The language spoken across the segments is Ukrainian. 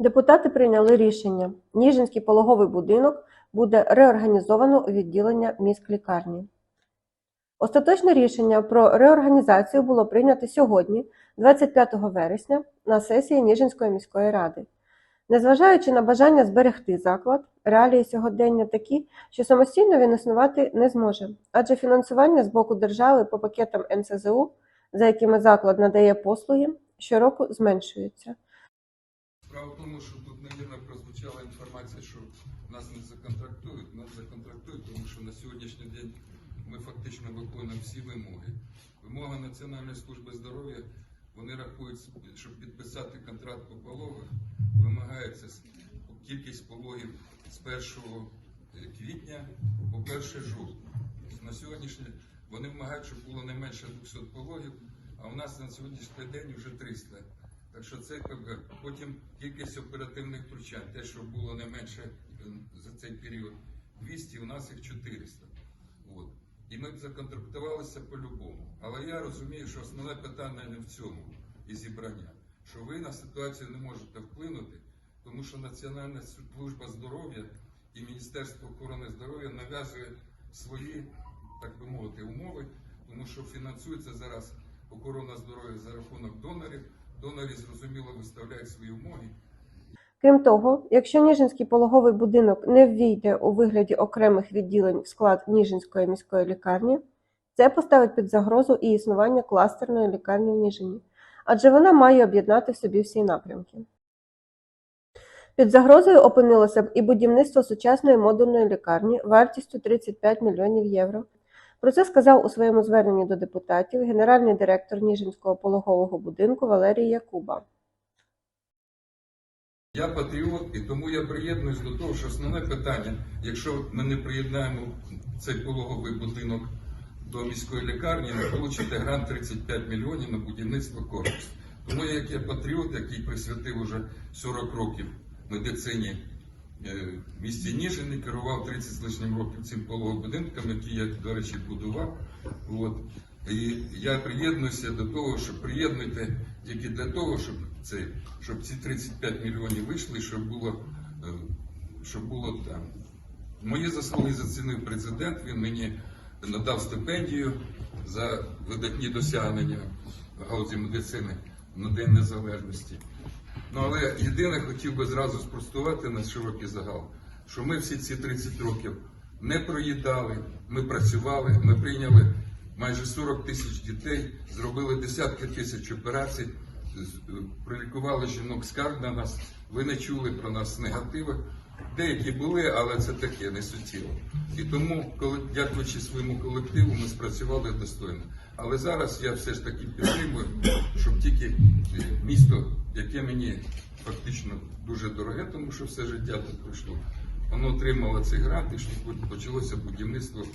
Депутати прийняли рішення. Ніжинський пологовий будинок буде реорганізовано у відділення міськлікарні. Остаточне рішення про реорганізацію було прийнято сьогодні, 25 вересня, на сесії Ніжинської міської ради. Незважаючи на бажання зберегти заклад, реалії сьогодення такі, що самостійно він існувати не зможе, адже фінансування з боку держави по пакетам НСЗУ, за якими заклад надає послуги, щороку зменшується. Справа в тому, що тут невірно прозвучала інформація, що нас не законтрактують. Нас законтрактують, тому що на сьогоднішній день ми фактично виконуємо всі вимоги. Вимога Національної служби здоров'я, вони рахують, щоб підписати контракт по пологах, вимагається кількість пологів з 1 квітня по 1 жовтня. На сьогоднішній вони вимагають, щоб було не менше 200 пологів, а у нас на сьогоднішній день вже 300. Так що це потім кількість оперативних втручань, те, що було не менше е, за цей період 200, у нас їх 400. От. І ми б законтрактувалися по-любому. Але я розумію, що основне питання не в цьому і зібрання, що ви на ситуацію не можете вплинути, тому що Національна служба здоров'я і Міністерство охорони здоров'я нав'язує свої, так би мовити, умови, тому що фінансується зараз охорона здоров'я за рахунок донорів. Донори зрозуміло виставляють свої умови. Крім того, якщо Ніжинський пологовий будинок не ввійде у вигляді окремих відділень в склад Ніжинської міської лікарні, це поставить під загрозу і існування кластерної лікарні в Ніжині, адже вона має об'єднати в собі всі напрямки. Під загрозою опинилося б і будівництво сучасної модульної лікарні вартістю 35 мільйонів євро. Про це сказав у своєму зверненні до депутатів генеральний директор Ніжинського пологового будинку Валерій Якуба. Я патріот, і тому я приєднуюсь до того, що основне питання, якщо ми не приєднаємо цей пологовий будинок до міської лікарні, не получите грант 35 мільйонів на будівництво корпусу. Тому як я патріот, який присвятив уже 40 років медицині в місті Ніжин керував 30 з лишнім років цим пологовим будинком, який я, до речі, будував. От. І я приєднуюся до того, що приєднуйте тільки для того, щоб це, щоб ці 35 мільйонів вийшли, щоб було, е, щоб було там. Мої заслуги зацінив президент. Він мені надав стипендію за видатні досягнення в галузі медицини на День Незалежності. Ну але єдине хотів би зразу спростувати на широкий загал, що ми всі ці 30 років не проїдали, ми працювали, ми прийняли майже 40 тисяч дітей, зробили десятки тисяч операцій, е, пролікували жінок скарг на нас. Ви не чули про нас негативи. Деякі були, але це таке не суттєво. І тому, коли дякуючи своєму колективу, ми спрацювали достойно. Але зараз я все ж таки підтримую, щоб тільки е, місто, яке мені фактично дуже дороге, тому що все життя тут пройшло, воно отримало цей грант і щоб почалося будівництво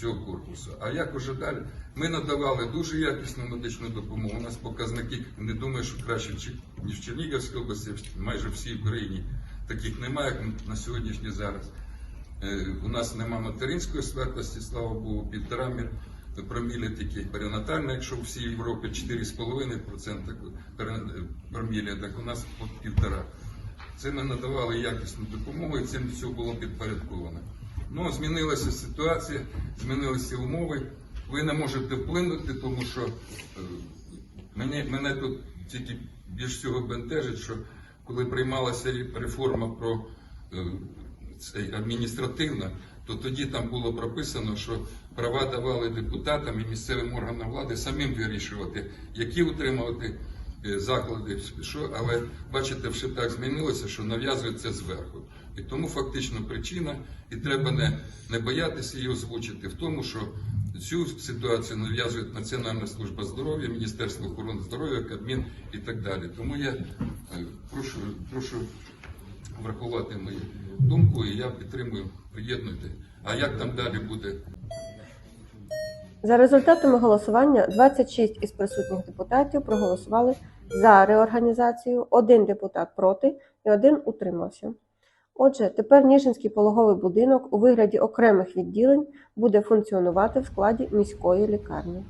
цього корпусу. А як уже далі? Ми надавали дуже якісну медичну допомогу. У нас показники не думаю, що краще ніж в Чернігівській області, майже всій Україні таких немає, як на сьогоднішній зараз. Е, У нас нема материнської смертності, слава Богу, півтора мір промілі тільки перинатальна, якщо в всій Європі 4,5% пере- промілі, так у нас півтора. Це ми надавали якісну допомогу, і цим все було підпорядковано. Ну, змінилася ситуація, змінилися умови. Ви не можете вплинути, тому що е, мене, мене тут тільки більш всього бентежить, що коли приймалася реформа про е, цей, адміністративна, то тоді там було прописано, що права давали депутатам і місцевим органам влади самим вирішувати, які утримувати е, заклади, що, але бачите, все так змінилося, що нав'язується зверху. І тому фактично причина, і треба не, не боятися її озвучити в тому, що цю ситуацію нав'язує Національна служба здоров'я, Міністерство охорони здоров'я, Кабмін і так далі. Тому я е, прошу, прошу врахувати мою думку, і я підтримую, приєднуйте. А як там далі буде? За результатами голосування 26 із присутніх депутатів проголосували за реорганізацію, один депутат проти і один утримався. Отже, тепер Ніжинський пологовий будинок у вигляді окремих відділень буде функціонувати в складі міської лікарні.